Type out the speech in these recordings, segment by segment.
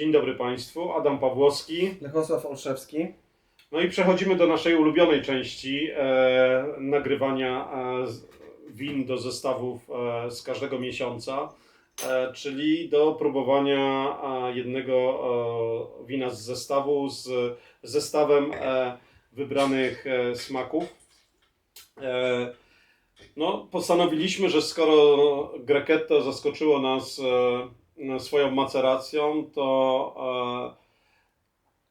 Dzień dobry Państwu, Adam Pawłowski. Lechosław Olszewski. No i przechodzimy do naszej ulubionej części e, nagrywania e, win do zestawów e, z każdego miesiąca, e, czyli do próbowania e, jednego e, wina z zestawu z zestawem e, wybranych e, smaków. E, no, postanowiliśmy, że skoro Grechetto zaskoczyło nas e, swoją maceracją, to e,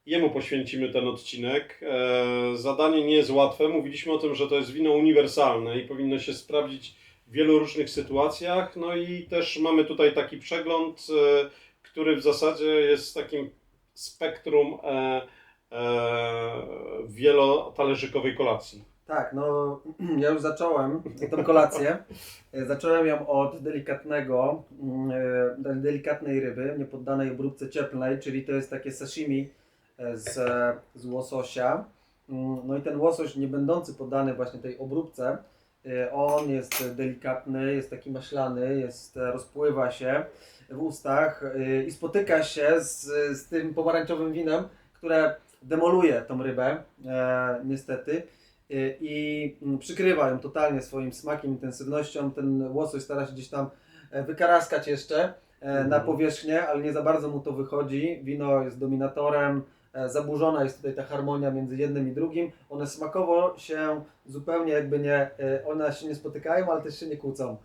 Jemu poświęcimy ten odcinek. E, zadanie nie jest łatwe. Mówiliśmy o tym, że to jest wino uniwersalne i powinno się sprawdzić w wielu różnych sytuacjach. No i też mamy tutaj taki przegląd, e, który w zasadzie jest takim spektrum wielotalerzykowej kolacji. Tak, no ja już zacząłem tę kolację. E, Zacząłem ją od delikatnego, mm, e, delikatnej ryby, niepoddanej obróbce cieplnej, czyli to jest takie sashimi e, z, z łososia. Mm, No i ten łosoś nie będący poddany właśnie tej obróbce, on jest delikatny, jest taki maślany, jest, rozpływa się w ustach i spotyka się z, z tym pomarańczowym winem, które demoluje tą rybę, niestety. Y, i mm, przykrywa ją totalnie swoim smakiem, intensywnością. Ten łosoś stara się gdzieś tam e, wykaraskać jeszcze e, na Mhm. powierzchnię, ale nie za bardzo mu to wychodzi. Wino jest dominatorem, e, zaburzona jest tutaj ta harmonia między jednym i drugim. One smakowo się zupełnie jakby nie, one się nie spotykają, ale też się nie kłócą.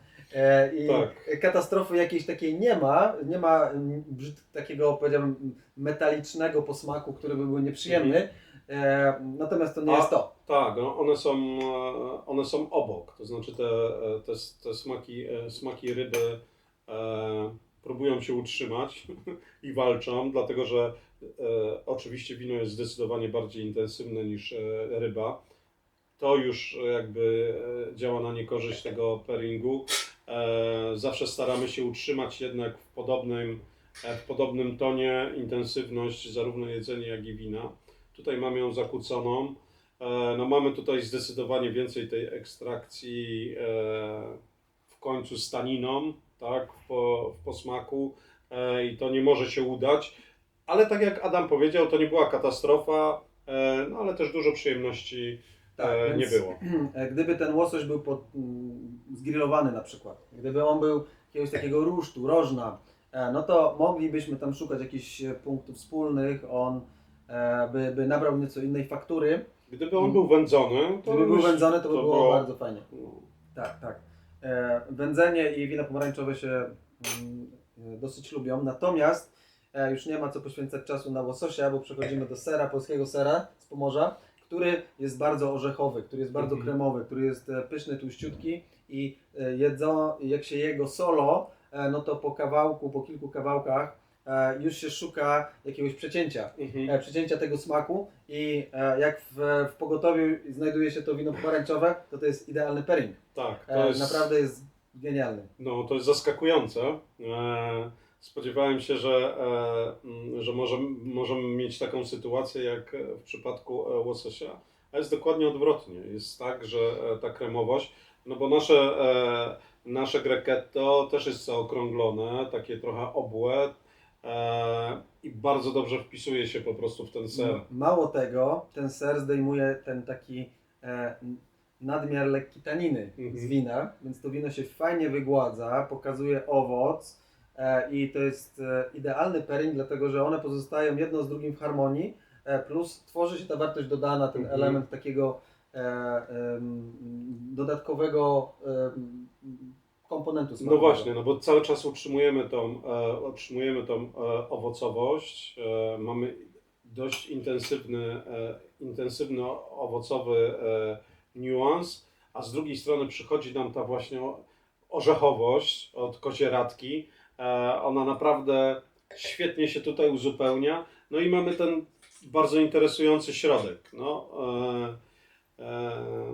I Tak. katastrofy jakiejś takiej nie ma, nie ma mm, takiego powiedziałbym metalicznego posmaku, który by był nieprzyjemny. E, natomiast to nie A- jest to. Tak, no, one, są, e, one są obok, to znaczy te, e, te, te smaki, e, smaki ryby e, próbują się utrzymać i walczą, dlatego że e, oczywiście wino jest zdecydowanie bardziej intensywne niż e, ryba. To już jakby działa na niekorzyść tego pairingu. E, zawsze staramy się utrzymać jednak w podobnym, w podobnym tonie intensywność zarówno jedzenia, jak i wina. Tutaj mamy ją zakłóconą. E, No mamy tutaj zdecydowanie więcej tej ekstrakcji e, w końcu z taniną, tak, w, po, w posmaku e, i to nie może się udać. Ale tak jak Adam powiedział, to nie była katastrofa, no ale też dużo przyjemności e, nie było. Gdyby ten łosoś był pod, mm, zgrillowany na przykład, gdyby on był jakiegoś takiego rusztu, rożna, no to moglibyśmy tam szukać jakichś punktów wspólnych, on by, by nabrał nieco innej faktury. Gdyby on był wędzony, to Gdyby był już- wędzony, to by było bardzo fajnie. no, Tak, tak. E, wędzenie i wina pomarańczowe się mm, e, dosyć lubią, natomiast e, już nie ma co poświęcać czasu na łososia, bo przechodzimy do sera, polskiego sera z Pomorza, który jest bardzo orzechowy, który jest bardzo Mhm. kremowy, który jest e, pyszny, tłuściutki i e, jedzą, jak się jego solo, e, no to po kawałku, po kilku kawałkach już się szuka jakiegoś przecięcia mhm. e, przecięcia tego smaku i e, jak w, w pogotowiu znajduje się to wino pomarańczowe, to to jest idealny pairing. Tak, to E, jest, Naprawdę jest genialny. No, to jest zaskakujące. E, spodziewałem się, że, e, że może, możemy mieć taką sytuację jak w przypadku e, łososia, a jest dokładnie odwrotnie. Jest tak, że e, ta kremowość, no bo nasze, e, nasze grechetto też jest zaokrąglone, takie trochę obłe e, i bardzo dobrze wpisuje się po prostu w ten ser. Mało tego, ten ser zdejmuje ten taki e, nadmiar lekki taniny Mhm. z wina, więc to wino się fajnie wygładza, pokazuje owoc e, i to jest e, idealny pairing, dlatego że one pozostają jedno z drugim w harmonii, e, plus tworzy się ta wartość dodana, ten Mhm. element takiego e, dodatkowego komponentu No smakowego. właśnie, no bo cały czas utrzymujemy tą, e, utrzymujemy tą e, owocowość. E, mamy dość intensywny, e, intensywny owocowy e, niuans, a z drugiej strony przychodzi nam ta właśnie o- orzechowość od kozieradki. E, ona naprawdę świetnie się tutaj uzupełnia. No i mamy ten bardzo interesujący środek. No, e, e,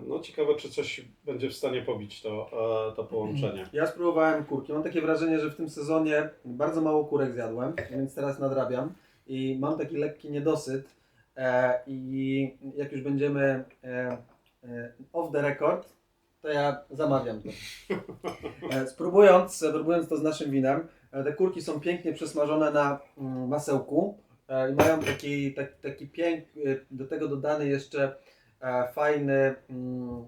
no ciekawe, czy coś będzie w stanie pobić to, e, to połączenie. Ja spróbowałem kurki. Mam takie wrażenie, że w tym sezonie bardzo mało kurek zjadłem, więc teraz nadrabiam i mam taki lekki niedosyt. E, I jak już będziemy e, e, off the record, to ja zamawiam to. E, spróbując, próbując to z naszym winem, E, Te kurki są pięknie przesmażone na mm, masełku e, i mają taki, taki, taki pięk, e, do tego dodany jeszcze e, fajny, mm,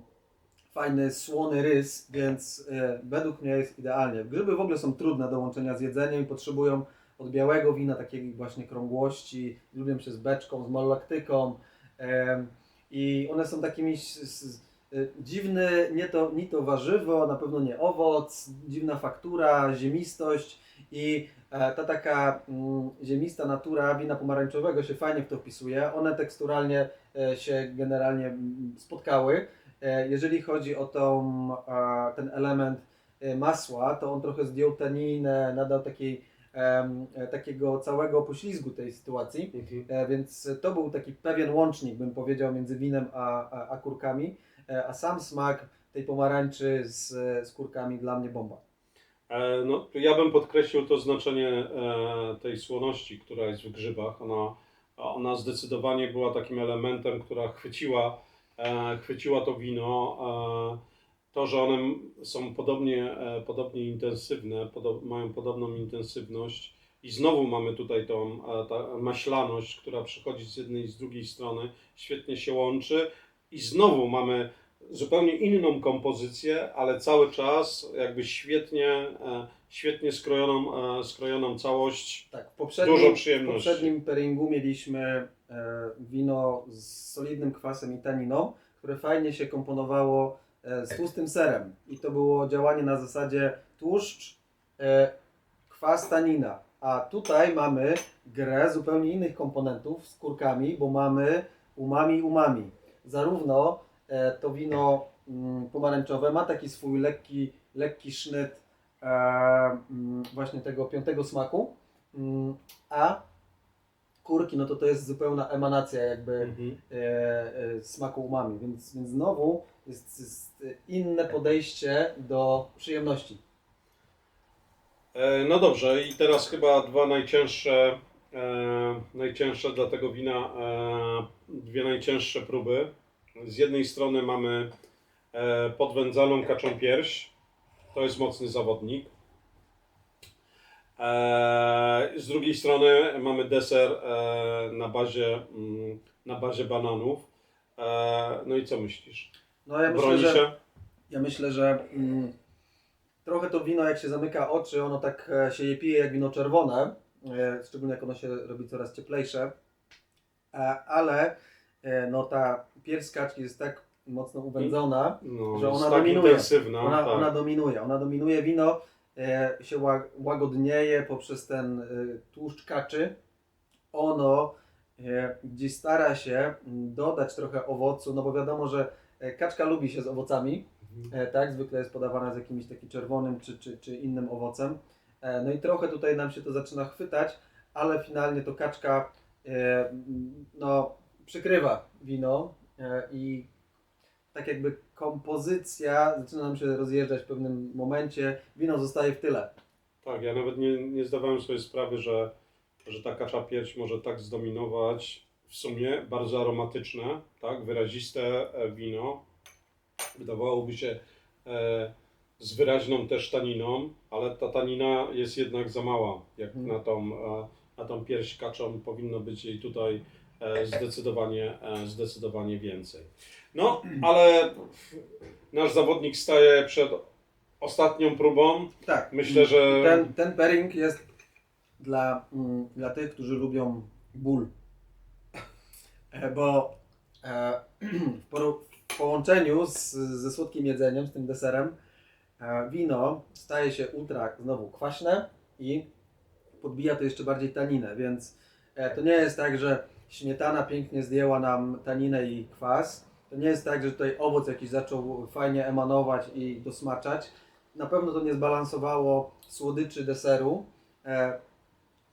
fajny słony rys, więc e, według mnie jest idealnie. Grzyby w ogóle są trudne do łączenia z jedzeniem i potrzebują od białego wina takiej właśnie krągłości, lubią się z beczką, z malolaktyką em, i one są takimi e, dziwny, nie to, nie to warzywo, na pewno nie owoc, dziwna faktura, ziemistość i e, ta taka mm, ziemista natura wina pomarańczowego się fajnie w to wpisuje. One teksturalnie e, się generalnie mm, spotkały. E, jeżeli chodzi o tą, e, ten element e, masła, to on trochę zdjął taninę, nadał takiej, e, takiego całego poślizgu tej sytuacji. Mhm. E, Więc to był taki pewien łącznik, bym powiedział, między winem a, a, a kurkami. E, A sam smak tej pomarańczy z, z kurkami dla mnie bomba. E, No, ja bym podkreślił to znaczenie e, tej słoności, która jest w grzybach. Ona, ona zdecydowanie była takim elementem, która chwyciła, e, chwyciła to wino. To, że one są podobnie, podobnie intensywne, podo- mają podobną intensywność. I znowu mamy tutaj tą ta maślaność, która przychodzi z jednej i z drugiej strony, świetnie się łączy. I znowu mamy zupełnie inną kompozycję, ale cały czas jakby świetnie, e, świetnie skrojoną, e, skrojoną całość. Tak, w poprzednim, Dużo w przyjemności. poprzednim pairingu mieliśmy e, wino z solidnym kwasem i taniną, które fajnie się komponowało z tłustym serem. I to było działanie na zasadzie tłuszcz, kwas, tanina. A tutaj mamy grę zupełnie innych komponentów z kurkami, bo mamy umami umami. Zarówno to wino mm, pomarańczowe ma taki swój lekki, lekki sznyt e, mm, właśnie tego piątego smaku, mm, a kurki, no to to jest zupełna emanacja jakby Mhm. e, e, smaku umami, więc, więc znowu jest, jest inne podejście do przyjemności. E, No dobrze, i teraz chyba dwa najcięższe, e, najcięższe dla tego wina, e, dwie najcięższe próby. Z jednej strony mamy e, podwędzaną kaczą pierś, to jest mocny zawodnik. E, z drugiej strony mamy deser e, na bazie, mm, na bazie bananów. No i co myślisz? No ja myślę, Broni że, się? ja myślę, że mm, trochę to wino jak się zamyka oczy, ono tak się je pije jak wino czerwone, szczególnie jak ono się robi coraz cieplejsze, ale no ta pierś kaczki jest tak mocno uwędzona, No, że ona tak dominuje. Ona, tak. ona dominuje, ona dominuje wino, e, się ła- łagodnieje poprzez ten e, tłuszcz kaczy. Ono e, gdzieś stara się dodać trochę owocu, no bo wiadomo, że e, kaczka lubi się z owocami, Mhm. e, tak, zwykle jest podawana z jakimś takim czerwonym czy, czy, czy innym owocem. E, no i trochę tutaj nam się to zaczyna chwytać, ale finalnie to kaczka e, no, przykrywa wino e, i tak jakby kompozycja zaczyna nam się rozjeżdżać w pewnym momencie, wino zostaje w tyle. Tak, ja nawet nie, nie zdawałem sobie sprawy, że, że ta kacza pierś może tak zdominować w sumie bardzo aromatyczne, tak, wyraziste e, wino. Wydawałoby się e, z wyraźną też taniną, ale ta tanina jest jednak za mała, jak Mhm. na tą, e, na tą pierś kaczą powinno być jej tutaj zdecydowanie, e, zdecydowanie więcej. No, ale nasz zawodnik staje przed ostatnią próbą. Tak. Myślę, że Ten, ten pairing jest dla, mm, dla tych, którzy lubią ból. E, Bo e, w, połączeniu z, ze słodkim jedzeniem, z tym deserem, e, wino staje się ultra znowu kwaśne i podbija to jeszcze bardziej taninę, więc e, to nie jest tak, że śmietana pięknie zdjęła nam taninę i kwas. To nie jest tak, że tutaj owoc jakiś zaczął fajnie emanować i dosmaczać. Na pewno to nie zbalansowało słodyczy deseru. E,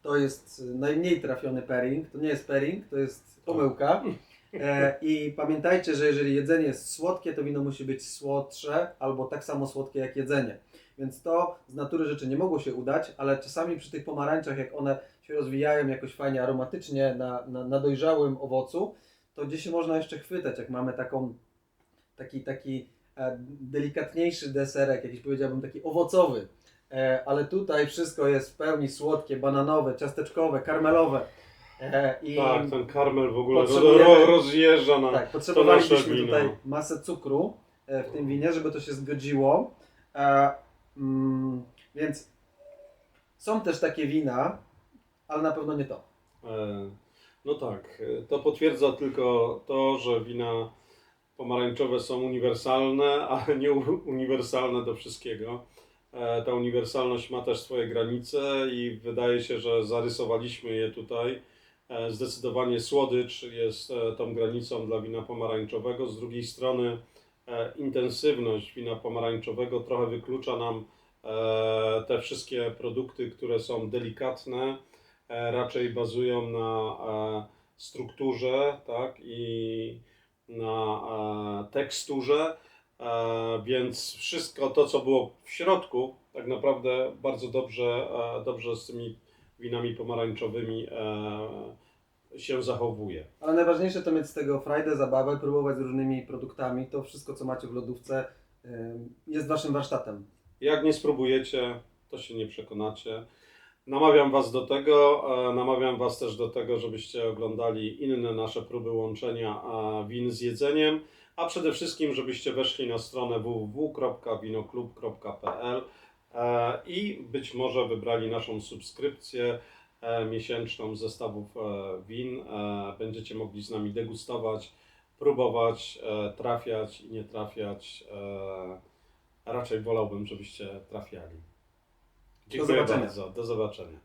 to jest najmniej trafiony pairing. To nie jest pairing, to jest pomyłka. E, I pamiętajcie, że jeżeli jedzenie jest słodkie, to wino musi być słodsze albo tak samo słodkie jak jedzenie. Więc to z natury rzeczy nie mogło się udać, ale czasami przy tych pomarańczach, jak one się rozwijają jakoś fajnie aromatycznie na, na, na dojrzałym owocu, to gdzieś się można jeszcze chwytać, jak mamy taką, taki, taki e, delikatniejszy deserek, jakiś powiedziałbym taki owocowy, E, ale tutaj wszystko jest w pełni słodkie, bananowe, ciasteczkowe, karmelowe. E, I Tak, ten karmel w ogóle rozjeżdża na... tak, potrzebowaliśmy tutaj masę cukru w tym winie, żeby to się zgodziło. Mm, więc są też takie wina, ale na pewno nie to. E, No tak, e, to potwierdza tylko to, że wina pomarańczowe są uniwersalne, ale nie uniwersalne do wszystkiego. E, Ta uniwersalność ma też swoje granice i wydaje się, że zarysowaliśmy je tutaj. Zdecydowanie słodycz jest tą granicą dla wina pomarańczowego. Z drugiej strony intensywność wina pomarańczowego trochę wyklucza nam te wszystkie produkty, które są delikatne, raczej bazują na e, strukturze tak, i na e, teksturze, e, więc wszystko to, co było w środku, tak naprawdę bardzo dobrze, e, dobrze z tymi winami pomarańczowymi e, się zachowuje. Ale najważniejsze to mieć z tego frajdę, zabawę, próbować z różnymi produktami. To wszystko, co macie w lodówce, jest waszym warsztatem. Jak nie spróbujecie, to się nie przekonacie. Namawiam Was do tego, e, namawiam Was też do tego, żebyście oglądali inne nasze próby łączenia win z jedzeniem, a przede wszystkim, żebyście weszli na stronę www.winoklub.pl e, i być może wybrali naszą subskrypcję e, miesięczną zestawów win. Będziecie mogli z nami degustować, próbować, trafiać i nie trafiać. raczej wolałbym, żebyście trafiali. Dziękuję zobaczenia. bardzo. Do zobaczenia.